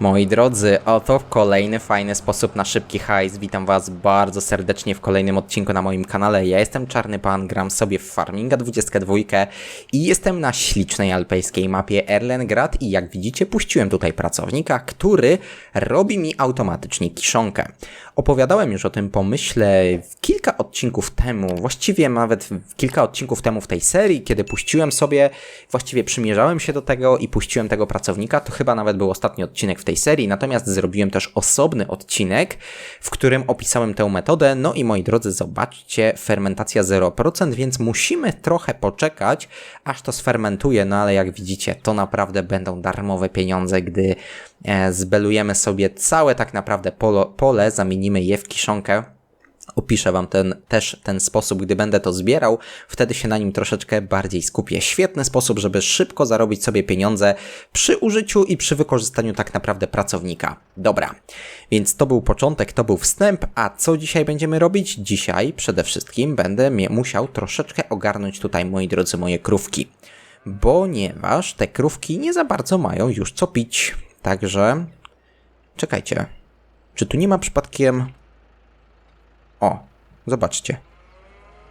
Moi drodzy, oto kolejny fajny sposób na szybki hajs. Witam was bardzo serdecznie w kolejnym odcinku na moim kanale. Ja jestem Czarny Pan, gram sobie w Farminga 22 i jestem na ślicznej alpejskiej mapie Erlengrad i jak widzicie puściłem tutaj pracownika, który robi mi automatycznie kiszonkę. Opowiadałem już o tym pomyśle kilka odcinków temu, właściwie nawet kilka odcinków temu w tej serii, kiedy puściłem sobie, właściwie przymierzałem się do tego i puściłem tego pracownika, to chyba nawet był ostatni odcinek w tej serii, natomiast zrobiłem też osobny odcinek, w którym opisałem tę metodę, no i moi drodzy, zobaczcie, fermentacja 0%, więc musimy trochę poczekać, aż to sfermentuje, no ale jak widzicie, to naprawdę będą darmowe pieniądze, gdy zbelujemy sobie całe tak naprawdę polo, pole, zamienimy je w kiszonkę, Opiszę Wam ten, też ten sposób, gdy będę to zbierał, wtedy się na nim troszeczkę bardziej skupię. Świetny sposób, żeby szybko zarobić sobie pieniądze przy użyciu i przy wykorzystaniu tak naprawdę pracownika. Dobra, więc to był początek, to był wstęp, a co dzisiaj będziemy robić? Dzisiaj przede wszystkim będę musiał troszeczkę ogarnąć tutaj, moi drodzy, moje krówki. Ponieważ te krówki nie za bardzo mają już co pić. Także czekajcie. Czy tu nie ma przypadkiem o, zobaczcie.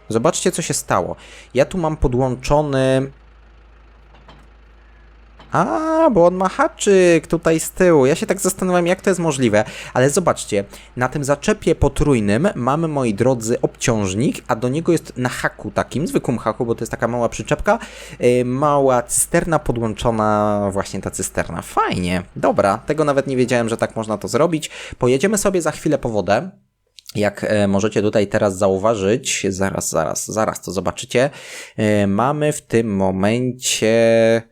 Zobaczcie, co się stało. Ja tu mam podłączony... A, bo on ma haczyk tutaj z tyłu. Ja się tak zastanawiam, jak to jest możliwe. Ale zobaczcie, na tym zaczepie potrójnym mamy, moi drodzy, obciążnik, a do niego jest na haku takim, zwykłym haku, bo to jest taka mała przyczepka, yy, mała cysterna podłączona, właśnie ta cysterna. Fajnie, dobra, tego nawet nie wiedziałem, że tak można to zrobić. Pojedziemy sobie za chwilę po wodę. Jak e, możecie tutaj teraz zauważyć, zaraz, zaraz, zaraz to zobaczycie, e, mamy w tym momencie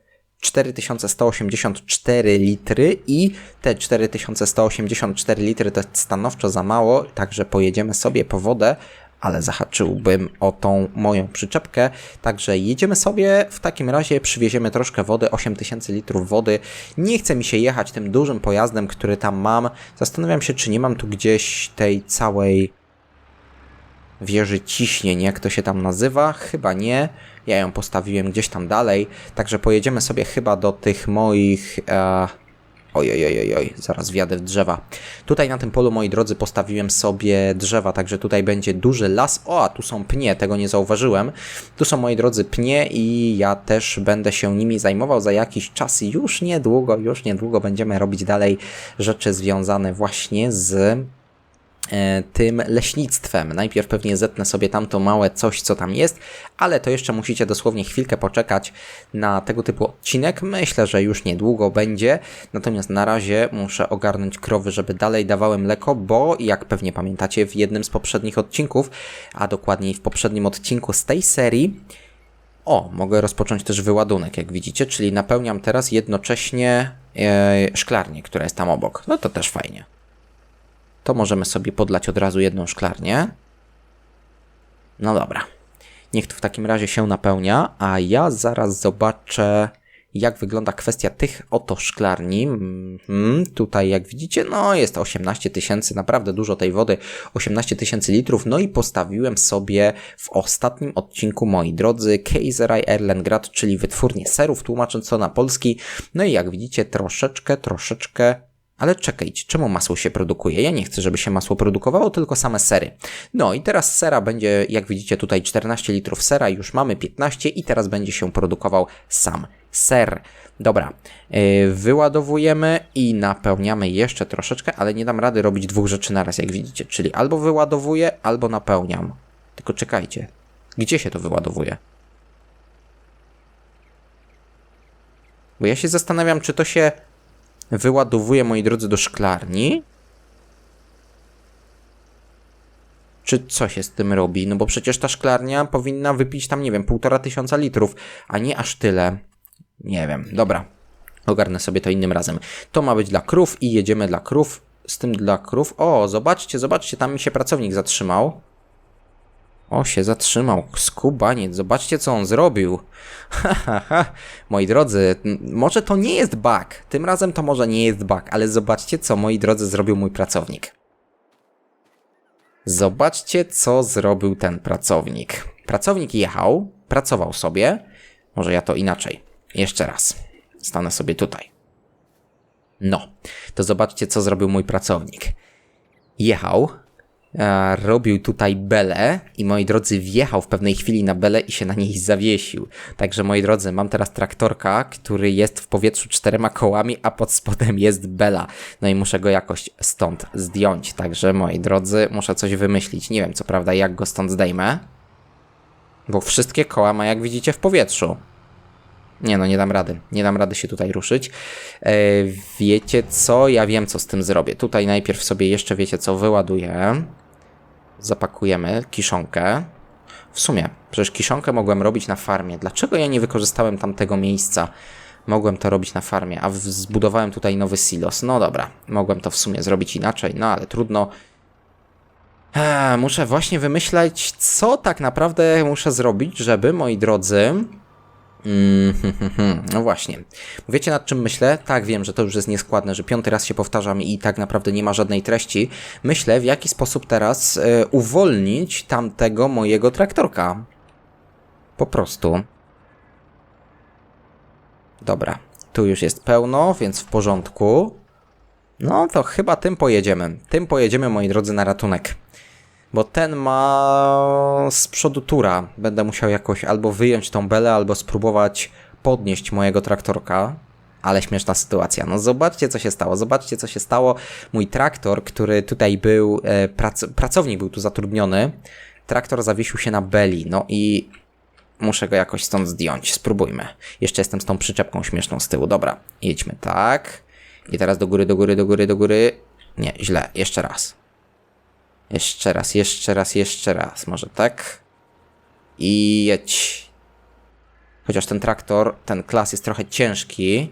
4184 litry i te 4184 litry to jest stanowczo za mało, także pojedziemy sobie po wodę, ale zahaczyłbym o tą moją przyczepkę. Także jedziemy sobie, w takim razie przywieziemy troszkę wody, 8000 litrów wody. Nie chce mi się jechać tym dużym pojazdem, który tam mam. Zastanawiam się, czy nie mam tu gdzieś tej całej wieży ciśnień, jak to się tam nazywa? Chyba nie. Ja ją postawiłem gdzieś tam dalej, także pojedziemy sobie chyba do tych moich... E... Oj, oj, oj, oj, zaraz wjadę w drzewa. Tutaj na tym polu, moi drodzy, postawiłem sobie drzewa, także tutaj będzie duży las. O, a tu są pnie, tego nie zauważyłem. Tu są, moi drodzy, pnie i ja też będę się nimi zajmował za jakiś czas. Już niedługo, już niedługo będziemy robić dalej rzeczy związane właśnie z tym leśnictwem. Najpierw pewnie zetnę sobie tamto małe coś, co tam jest, ale to jeszcze musicie dosłownie chwilkę poczekać na tego typu odcinek. Myślę, że już niedługo będzie, natomiast na razie muszę ogarnąć krowy, żeby dalej dawały mleko, bo jak pewnie pamiętacie w jednym z poprzednich odcinków, a dokładniej w poprzednim odcinku z tej serii, o, mogę rozpocząć też wyładunek, jak widzicie, czyli napełniam teraz jednocześnie e, szklarnię, która jest tam obok. No to też fajnie to możemy sobie podlać od razu jedną szklarnię. No dobra. Niech to w takim razie się napełnia, a ja zaraz zobaczę, jak wygląda kwestia tych oto szklarni. Mhm, tutaj, jak widzicie, no jest 18 tysięcy, naprawdę dużo tej wody, 18 tysięcy litrów. No i postawiłem sobie w ostatnim odcinku, moi drodzy, Kaiserei Erlengrad, czyli wytwórnię serów, tłumacząc to na polski. No i jak widzicie, troszeczkę, troszeczkę ale czekajcie, czemu masło się produkuje? Ja nie chcę, żeby się masło produkowało, tylko same sery. No i teraz sera będzie, jak widzicie tutaj 14 litrów sera, już mamy 15 i teraz będzie się produkował sam ser. Dobra, yy, wyładowujemy i napełniamy jeszcze troszeczkę, ale nie dam rady robić dwóch rzeczy naraz, jak widzicie, czyli albo wyładowuję, albo napełniam. Tylko czekajcie, gdzie się to wyładowuje? Bo ja się zastanawiam, czy to się wyładowuję, moi drodzy, do szklarni. Czy co się z tym robi? No bo przecież ta szklarnia powinna wypić tam, nie wiem, półtora tysiąca litrów, a nie aż tyle. Nie wiem, dobra. Ogarnę sobie to innym razem. To ma być dla krów i jedziemy dla krów. Z tym dla krów. O, zobaczcie, zobaczcie, tam mi się pracownik zatrzymał. O, się zatrzymał. Skubaniec, zobaczcie co on zrobił. Ha, ha, ha. Moi drodzy, może to nie jest bug. Tym razem to może nie jest bug, ale zobaczcie co, moi drodzy, zrobił mój pracownik. Zobaczcie, co zrobił ten pracownik. Pracownik jechał, pracował sobie. Może ja to inaczej. Jeszcze raz. Stanę sobie tutaj. No, to zobaczcie, co zrobił mój pracownik. Jechał, e, robił tutaj belę i moi drodzy, wjechał w pewnej chwili na belę i się na niej zawiesił. Także moi drodzy, mam teraz traktorka, który jest w powietrzu czterema kołami, a pod spodem jest bela. No i muszę go jakoś stąd zdjąć. Także moi drodzy, muszę coś wymyślić. Nie wiem co prawda, jak go stąd zdejmę. Bo wszystkie koła ma, jak widzicie, w powietrzu. Nie no, nie dam rady. Nie dam rady się tutaj ruszyć. E, wiecie co? Ja wiem, co z tym zrobię. Tutaj najpierw sobie jeszcze, wiecie co, wyładuję. Zapakujemy kiszonkę. W sumie, przecież kiszonkę mogłem robić na farmie. Dlaczego ja nie wykorzystałem tamtego miejsca? Mogłem to robić na farmie, a zbudowałem tutaj nowy silos. No dobra, mogłem to w sumie zrobić inaczej, no ale trudno. Eee, muszę właśnie wymyśleć, co tak naprawdę muszę zrobić, żeby, moi drodzy, No właśnie. Wiecie nad czym myślę? Tak, wiem, że to już jest nieskładne, że piąty raz się powtarzam i tak naprawdę nie ma żadnej treści. Myślę, w jaki sposób teraz e, uwolnić tamtego mojego traktorka. Po prostu. Dobra, tu już jest pełno, więc w porządku. No to chyba tym pojedziemy. Tym pojedziemy, moi drodzy, na ratunek. Bo ten ma z przodu tura. Będę musiał jakoś albo wyjąć tą belę, albo spróbować podnieść mojego traktorka. Ale śmieszna sytuacja. No zobaczcie, co się stało. Zobaczcie, co się stało. Mój traktor, który tutaj był, e, prac pracownik był tu zatrudniony. Traktor zawiesił się na beli. No i muszę go jakoś stąd zdjąć. Spróbujmy. Jeszcze jestem z tą przyczepką śmieszną z tyłu. Dobra, jedźmy tak. I teraz do góry, do góry, do góry, do góry. Nie, źle. Jeszcze raz. Jeszcze raz, jeszcze raz, jeszcze raz. Może tak? I jedź. Chociaż ten traktor, ten klas jest trochę ciężki.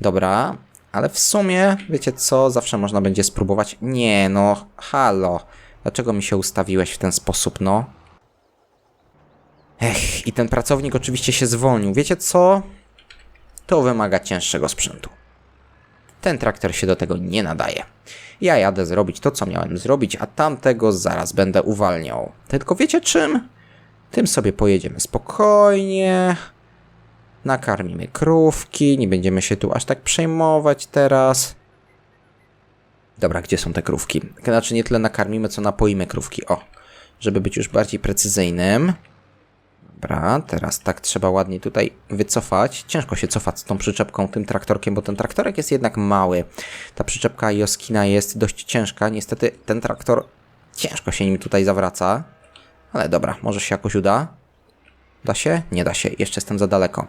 Dobra, ale w sumie, wiecie co, zawsze można będzie spróbować. Nie, no, halo. Dlaczego mi się ustawiłeś w ten sposób, no? Ech, i ten pracownik oczywiście się zwolnił. Wiecie co? To wymaga cięższego sprzętu. Ten traktor się do tego nie nadaje. Ja jadę zrobić to, co miałem zrobić, a tamtego zaraz będę uwalniał. Tylko wiecie czym? Tym sobie pojedziemy spokojnie. Nakarmimy krówki, nie będziemy się tu aż tak przejmować teraz. Dobra, gdzie są te krówki? Znaczy nie tyle nakarmimy, co napoimy krówki. O, żeby być już bardziej precyzyjnym. Dobra, teraz tak trzeba ładnie tutaj wycofać. Ciężko się cofać z tą przyczepką, tym traktorkiem, bo ten traktorek jest jednak mały. Ta przyczepka Joskina jest dość ciężka. Niestety ten traktor ciężko się nim tutaj zawraca. Ale dobra, może się jakoś uda. Da się? Nie da się. Jeszcze jestem za daleko.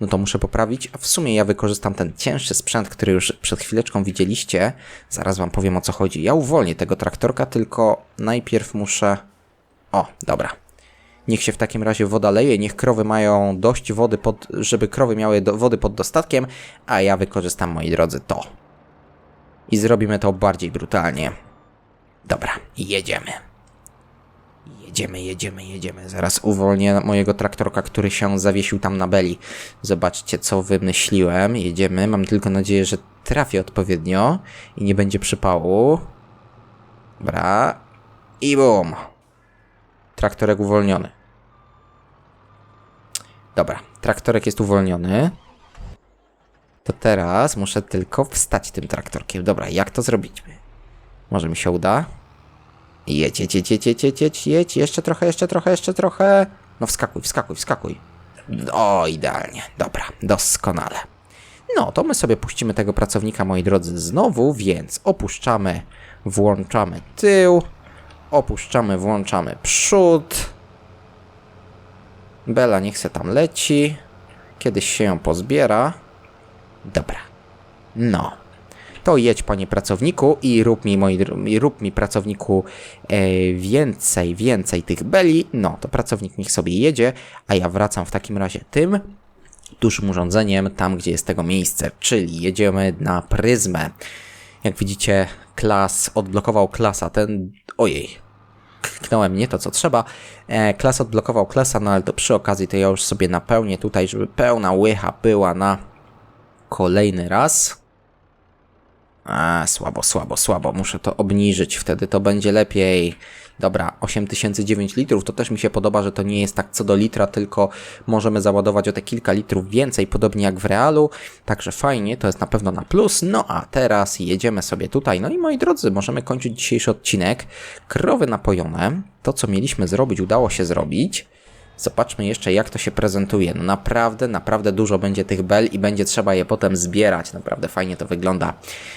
No to muszę poprawić. A w sumie ja wykorzystam ten cięższy sprzęt, który już przed chwileczką widzieliście. Zaraz wam powiem o co chodzi. Ja uwolnię tego traktorka, tylko najpierw muszę... O, dobra. Niech się w takim razie woda leje, niech krowy mają dość wody, pod, żeby krowy miały do, wody pod dostatkiem, a ja wykorzystam, moi drodzy, to. I zrobimy to bardziej brutalnie. Dobra, jedziemy. Jedziemy, jedziemy, jedziemy. Zaraz uwolnię mojego traktorka, który się zawiesił tam na beli. Zobaczcie, co wymyśliłem. Jedziemy. Mam tylko nadzieję, że trafię odpowiednio i nie będzie przypału. Dobra. I bum. Traktorek uwolniony. Dobra, traktorek jest uwolniony. To teraz muszę tylko wstać tym traktorkiem. Dobra, jak to zrobić? Może mi się uda? Jedź, jedź, jedź, jedź, jedź, jedź, jedź. Jeszcze trochę, jeszcze trochę, jeszcze trochę. No wskakuj, wskakuj, wskakuj. O, idealnie. Dobra, doskonale. No, to my sobie puścimy tego pracownika, moi drodzy, znowu, więc opuszczamy, włączamy tył, opuszczamy, włączamy przód. Bela niech se tam leci. Kiedyś się ją pozbiera. Dobra. No. To jedź, panie pracowniku, i rób mi, moi, rób mi pracowniku e, więcej, więcej tych beli. No, to pracownik niech sobie jedzie, a ja wracam w takim razie tym dużym urządzeniem, tam gdzie jest tego miejsce, czyli jedziemy na pryzmę. Jak widzicie, klas odblokował klasa, ten... Ojej, kliknąłem nie to co trzeba. E, klas odblokował klasa, no ale to przy okazji to ja już sobie napełnię tutaj, żeby pełna łycha była na kolejny raz. A, słabo, słabo, słabo. Muszę to obniżyć, wtedy to będzie lepiej. Dobra, 8009 litrów, to też mi się podoba, że to nie jest tak co do litra, tylko możemy załadować o te kilka litrów więcej, podobnie jak w realu. Także fajnie, to jest na pewno na plus. No a teraz jedziemy sobie tutaj. No i moi drodzy, możemy kończyć dzisiejszy odcinek. Krowy napojone. To, co mieliśmy zrobić, udało się zrobić. Zobaczmy jeszcze, jak to się prezentuje. No naprawdę, naprawdę dużo będzie tych bel i będzie trzeba je potem zbierać. Naprawdę fajnie to wygląda.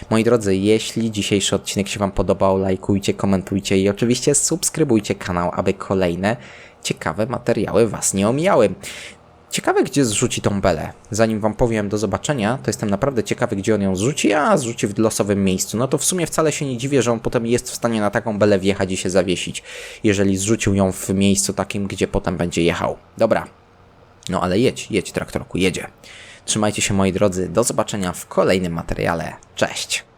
Moi drodzy, jeśli dzisiejszy odcinek się Wam podobał, lajkujcie, komentujcie i oczywiście subskrybujcie kanał, aby kolejne ciekawe materiały Was nie omijały. Ciekawe, gdzie zrzuci tą belę. Zanim wam powiem do zobaczenia, to jestem naprawdę ciekawy, gdzie on ją zrzuci, a zrzuci w losowym miejscu. No to w sumie wcale się nie dziwię, że on potem jest w stanie na taką belę wjechać i się zawiesić, jeżeli zrzucił ją w miejscu takim, gdzie potem będzie jechał. Dobra. No ale jedź, jedź traktorku, jedzie. Trzymajcie się moi drodzy, do zobaczenia w kolejnym materiale. Cześć!